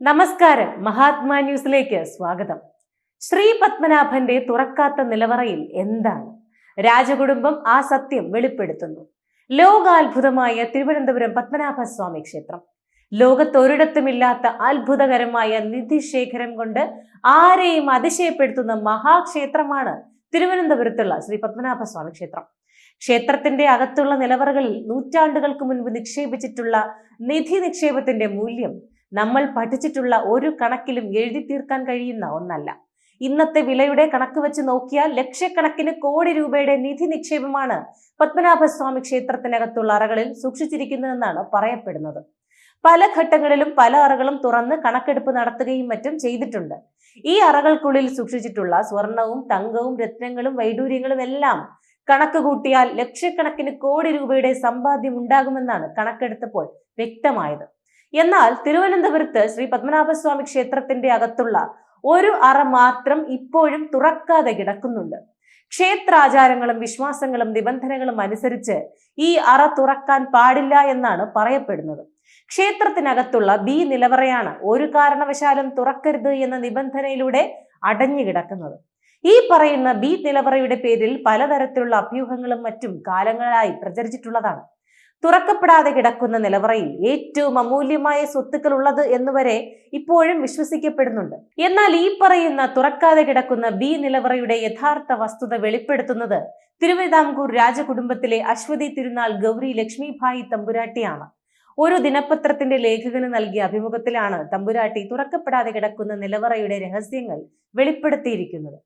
നമസ്കാരം. മഹാത്മാ ന്യൂസിലേക്ക് സ്വാഗതം. ശ്രീ പത്മനാഭന്റെ തുറക്കാത്ത നിലവറയിൽ എന്താണ്? രാജകുടുംബം ആ സത്യം വെളിപ്പെടുത്തുന്നു. ലോകാത്ഭുതമായ തിരുവനന്തപുരം പത്മനാഭസ്വാമി ക്ഷേത്രം. ലോകത്തൊരിടത്തുമില്ലാത്ത അത്ഭുതകരമായ നിധിശേഖരം കൊണ്ട് ആരെയും അതിശയപ്പെടുത്തുന്ന മഹാക്ഷേത്രമാണ് തിരുവനന്തപുരത്തുള്ള ശ്രീ പത്മനാഭസ്വാമി ക്ഷേത്രം. ക്ഷേത്രത്തിന്റെ അകത്തുള്ള നിലവറകളിൽ നൂറ്റാണ്ടുകൾക്ക് മുൻപ് നിക്ഷേപിച്ചിട്ടുള്ള നിധി നിക്ഷേപത്തിന്റെ മൂല്യം നമ്മൾ പഠിച്ചിട്ടുള്ള ഒരു കണക്കിലും എഴുതി തീർക്കാൻ കഴിയുന്ന ഒന്നല്ല. ഇന്നത്തെ വിലയുടെ കണക്ക് വെച്ച് നോക്കിയാൽ ലക്ഷക്കണക്കിന് കോടി രൂപയുടെ നിധി നിക്ഷേപമാണ് പത്മനാഭസ്വാമി ക്ഷേത്രത്തിനകത്തുള്ള അറകളിൽ സൂക്ഷിച്ചിരിക്കുന്നതെന്നാണ് പറയപ്പെടുന്നത്. പല ഘട്ടങ്ങളിലും പല അറകളും തുറന്ന് കണക്കെടുപ്പ് നടത്തുകയും മറ്റും ചെയ്തിട്ടുണ്ട്. ഈ അറകൾക്കുള്ളിൽ സൂക്ഷിച്ചിട്ടുള്ള സ്വർണവും തങ്കവും രത്നങ്ങളും വൈഡൂര്യങ്ങളും എല്ലാം കണക്ക് കൂട്ടിയാൽ ലക്ഷക്കണക്കിന് കോടി രൂപയുടെ സമ്പാദ്യം ഉണ്ടാകുമെന്നാണ് കണക്കെടുത്തപ്പോൾ വ്യക്തമായത്. എന്നാൽ തിരുവനന്തപുരത്ത് ശ്രീ പത്മനാഭസ്വാമി ക്ഷേത്രത്തിന്റെ അകത്തുള്ള ഒരു അറ മാത്രം ഇപ്പോഴും തുറക്കാതെ കിടക്കുന്നുണ്ട്. ക്ഷേത്രാചാരങ്ങളും വിശ്വാസങ്ങളും നിബന്ധനകളും അനുസരിച്ച് ഈ അറ തുറക്കാൻ പാടില്ല എന്നാണ് പറയപ്പെടുന്നത്. ക്ഷേത്രത്തിനകത്തുള്ള ബി നിലവറയാണ് ഒരു കാരണവശാലും തുറക്കരുത് എന്ന നിബന്ധനയിലൂടെ അടഞ്ഞു കിടക്കുന്നത്. ഈ പറയുന്ന ബി നിലവറയുടെ പേരിൽ പലതരത്തിലുള്ള അഭ്യൂഹങ്ങളും മറ്റും കാലങ്ങളായി പ്രചരിച്ചിട്ടുള്ളതാണ്. തുറക്കപ്പെടാതെ കിടക്കുന്ന നിലവറയിൽ ഏറ്റവും അമൂല്യമായ സ്വത്തുക്കൾ ഉള്ളത് എന്നുവരെ ഇപ്പോഴും വിശ്വസിക്കപ്പെടുന്നുണ്ട്. എന്നാൽ ഈ പറയുന്ന തുറക്കാതെ കിടക്കുന്ന ബി നിലവറയുടെ യഥാർത്ഥ വസ്തുത വെളിപ്പെടുത്തുന്നത് തിരുവിതാംകൂർ രാജകുടുംബത്തിലെ അശ്വതി തിരുനാൾ ഗൗരി ലക്ഷ്മിഭായി തമ്പുരാട്ടിയാണ്. ഒരു ദിനപത്രത്തിന്റെ ലേഖകന് നൽകിയ അഭിമുഖത്തിലാണ് തമ്പുരാട്ടി തുറക്കപ്പെടാതെ കിടക്കുന്ന നിലവറയുടെ രഹസ്യങ്ങൾ വെളിപ്പെടുത്തിയിരിക്കുന്നത്.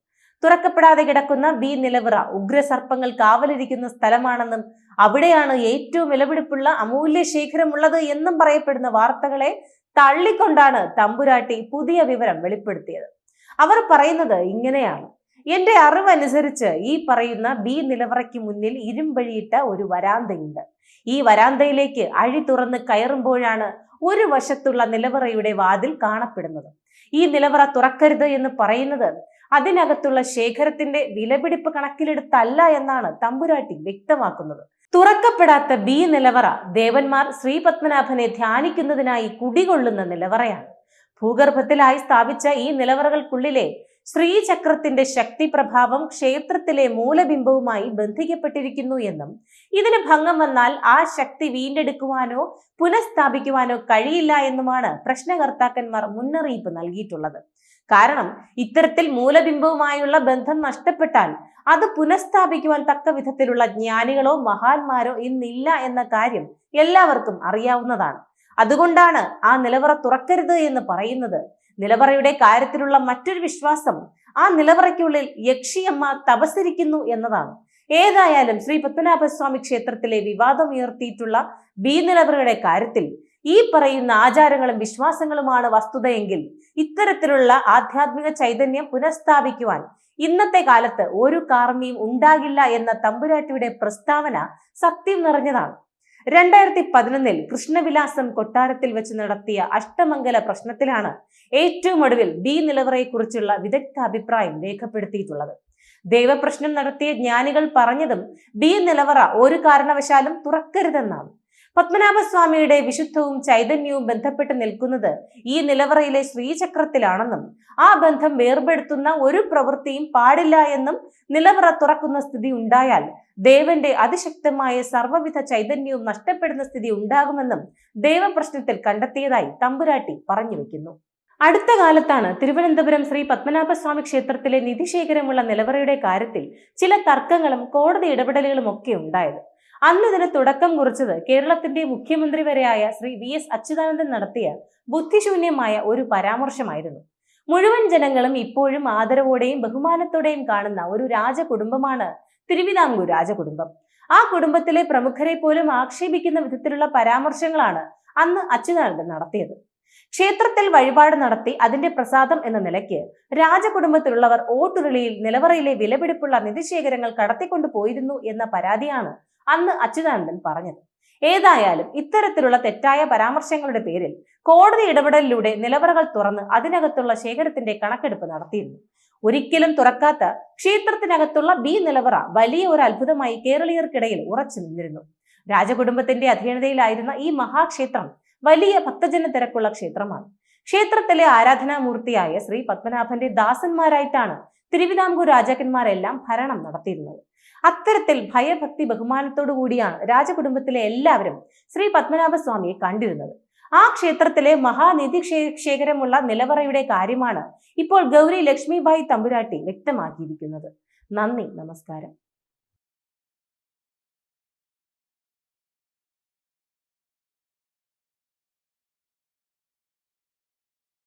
തുറക്കപ്പെടാതെ കിടക്കുന്ന ബി നിലവറ ഉഗ്രസർപ്പങ്ങൾ കാവലിരിക്കുന്ന സ്ഥലമാണെന്നും അവിടെയാണ് ഏറ്റവും വിലപിടിപ്പുള്ള അമൂല്യ ശേഖരമുള്ളത് എന്നും പറയപ്പെടുന്ന വാർത്തകളെ തള്ളിക്കൊണ്ടാണ് തമ്പുരാട്ടി പുതിയ വിവരം വെളിപ്പെടുത്തിയത്. അവർ പറയുന്നത് ഇങ്ങനെയാണ്. എന്റെ അറിവനുസരിച്ച് ഈ പറയുന്ന ബി നിലവറയ്ക്ക് മുന്നിൽ ഇരുമ്പഴിയിട്ട ഒരു വരാന്തയുണ്ട്. ഈ വരാന്തയിലേക്ക് അഴി തുറന്ന് കയറുമ്പോഴാണ് ഒരു വശത്തുള്ള നിലവറയുടെ വാതിൽ കാണപ്പെടുന്നത്. ഈ നിലവറ തുറക്കരുത് എന്ന് പറയുന്നത് അതിനകത്തുള്ള ശേഖരത്തിന്റെ വിലപിടിപ്പ് കണക്കിലെടുത്തല്ല എന്നാണ് തമ്പുരാട്ടി വ്യക്തമാക്കുന്നത്. തുറക്കപ്പെടാത്ത ബി നിലവറ ദേവന്മാർ ശ്രീ പത്മനാഭനെ ധ്യാനിക്കുന്നതിനായി കുടികൊള്ളുന്ന നിലവറയാണ്. ഭൂഗർഭത്തിലായി സ്ഥാപിച്ച ഈ നിലവറകൾക്കുള്ളിലെ ശ്രീചക്രത്തിന്റെ ശക്തി പ്രഭാവം ക്ഷേത്രത്തിലെ മൂലബിംബവുമായി ബന്ധിക്കപ്പെട്ടിരിക്കുന്നു എന്നും ഇതിന് ഭംഗം വന്നാൽ ആ ശക്തി വീണ്ടെടുക്കുവാനോ പുനഃസ്ഥാപിക്കുവാനോ കഴിയില്ല എന്നുമാണ് പ്രശ്നകർത്താക്കന്മാർ മുന്നറിയിപ്പ് നൽകിയിട്ടുള്ളത്. കാരണം ഇത്തരത്തിൽ മൂലബിംബവുമായുള്ള ബന്ധം നഷ്ടപ്പെട്ടാൽ അത് പുനഃസ്ഥാപിക്കുവാൻ തക്ക വിധത്തിലുള്ള ജ്ഞാനികളോ മഹാന്മാരോ ഇന്നില്ല എന്ന കാര്യം എല്ലാവർക്കും അറിയാവുന്നതാണ്. അതുകൊണ്ടാണ് ആ നിലവറ തുറക്കരുത് എന്ന് പറയുന്നത്. നിലവറയുടെ കാര്യത്തിലുള്ള മറ്റൊരു വിശ്വാസം ആ നിലവറയ്ക്കുള്ളിൽ യക്ഷിയമ്മ തപസരിക്കുന്നു എന്നതാണ്. ഏതായാലും ശ്രീ പത്മനാഭസ്വാമി ക്ഷേത്രത്തിലെ വിവാദം ഉയർത്തിയിട്ടുള്ള ബി നിലവറയുടെ കാര്യത്തിൽ ഈ പറയുന്ന ആചാരങ്ങളും വിശ്വാസങ്ങളുമാണ് വസ്തുതയെങ്കിൽ ഇത്തരത്തിലുള്ള ആധ്യാത്മിക ചൈതന്യം പുനഃസ്ഥാപിക്കുവാൻ ഇന്നത്തെ കാലത്ത് ഒരു കാർമ്മിയും ഉണ്ടാകില്ല എന്ന തമ്പുരാട്ടിയുടെ പ്രസ്താവന സത്യം നിറഞ്ഞതാണ്. രണ്ടായിരത്തി പതിനൊന്നിൽ കൃഷ്ണവിലാസം കൊട്ടാരത്തിൽ വെച്ച് നടത്തിയ അഷ്ടമംഗല പ്രശ്നത്തിലാണ് ഏറ്റവും ഒടുവിൽ ബി നിലവറയെക്കുറിച്ചുള്ള വിദഗ്ധ അഭിപ്രായം രേഖപ്പെടുത്തിയിട്ടുള്ളത്. ദൈവപ്രശ്നം നടത്തിയ ജ്ഞാനികൾ പറഞ്ഞതും ബി നിലവറ ഒരു കാരണവശാലും തുറക്കരുതെന്നാണ്. പത്മനാഭസ്വാമിയുടെ വിശുദ്ധവും ചൈതന്യവും ബന്ധപ്പെട്ട് നിൽക്കുന്നത് ഈ നിലവറയിലെ ശ്രീചക്രത്തിലാണെന്നും ആ ബന്ധം വേർപെടുത്തുന്ന ഒരു പ്രവൃത്തിയും പാടില്ല എന്നും നിലവറ തുറക്കുന്ന സ്ഥിതി ഉണ്ടായാൽ ദേവന്റെ അതിശക്തമായ സർവവിധ ചൈതന്യവും നഷ്ടപ്പെടുന്ന സ്ഥിതി ഉണ്ടാകുമെന്നും ദേവപ്രശ്നത്തിൽ കണ്ടെത്തിയതായി തമ്പുരാട്ടി പറഞ്ഞു വെക്കുന്നു. അടുത്ത കാലത്താണ് തിരുവനന്തപുരം ശ്രീ പത്മനാഭസ്വാമി ക്ഷേത്രത്തിലെ നിധിശേഖരമുള്ള നിലവറയുടെ കാര്യത്തിൽ ചില തർക്കങ്ങളും കോടതി ഇടപെടലുകളും ഒക്കെ ഉണ്ടായത്. അന്ന് ഇതിന് തുടക്കം കുറിച്ചത് കേരളത്തിന്റെ മുഖ്യമന്ത്രി വരെയായ ശ്രീ വി എസ് അച്യുതാനന്ദൻ നടത്തിയ ബുദ്ധിശൂന്യമായ ഒരു പരാമർശമായിരുന്നു. മുഴുവൻ ജനങ്ങളും ഇപ്പോഴും ആദരവോടെയും ബഹുമാനത്തോടെയും കാണുന്ന ഒരു രാജകുടുംബമാണ് തിരുവിതാംകൂർ രാജകുടുംബം. ആ കുടുംബത്തിലെ പ്രമുഖരെ പോലും ആക്ഷേപിക്കുന്ന വിധത്തിലുള്ള പരാമർശങ്ങളാണ് അന്ന് അച്യുതാനന്ദൻ നടത്തിയത്. ക്ഷേത്രത്തിൽ വഴിപാട് നടത്തി അതിന്റെ പ്രസാദം എന്ന നിലയ്ക്ക് രാജകുടുംബത്തിലുള്ളവർ ഓട്ടുരുളിയിൽ നിലവറയിലെ വിലപിടിപ്പുള്ള നിധിശേഖരങ്ങൾ കടത്തിക്കൊണ്ടു പോയിരുന്നു എന്ന പരാതിയാണ് അന്ന് അച്യുതാനന്ദൻ പറഞ്ഞത്. ഏതായാലും ഇത്തരത്തിലുള്ള തെറ്റായ പരാമർശങ്ങളുടെ പേരിൽ കോടതി ഇടപെടലിലൂടെ നിലവറകൾ തുറന്ന് അതിനകത്തുള്ള ശേഖരത്തിന്റെ കണക്കെടുപ്പ് നടത്തിയിരുന്നു. ഒരിക്കലും തുറക്കാത്ത ക്ഷേത്രത്തിനകത്തുള്ള ബി നിലവറ വലിയ ഒരു അത്ഭുതമായി കേരളീയർക്കിടയിൽ ഉറച്ചു നിന്നിരുന്നു. രാജകുടുംബത്തിന്റെ അധീനതയിലായിരുന്ന ഈ മഹാക്ഷേത്രം വലിയ ഭക്തജന തിരക്കുള്ള ക്ഷേത്രമാണ്. ക്ഷേത്രത്തിലെ ആരാധനാമൂർത്തിയായ ശ്രീ പത്മനാഭന്റെ ദാസന്മാരായിട്ടാണ് തിരുവിതാംകൂർ രാജാക്കന്മാരെല്ലാം ഭരണം നടത്തിയിരുന്നത്. അത്തരത്തിൽ ഭയഭക്തി ബഹുമാനത്തോടു കൂടിയാണ് രാജകുടുംബത്തിലെ എല്ലാവരും ശ്രീ പത്മനാഭസ്വാമിയെ കണ്ടിരുന്നത്. ആ ക്ഷേത്രത്തിലെ മഹാനിധി ശേഖരമുള്ള നിലവറയുടെ കാര്യമാണ് ഇപ്പോൾ ഗൗരി ലക്ഷ്മിബായി തമ്പുരാട്ടി വ്യക്തമാക്കിയിരിക്കുന്നത്. നന്ദി നമസ്കാരം.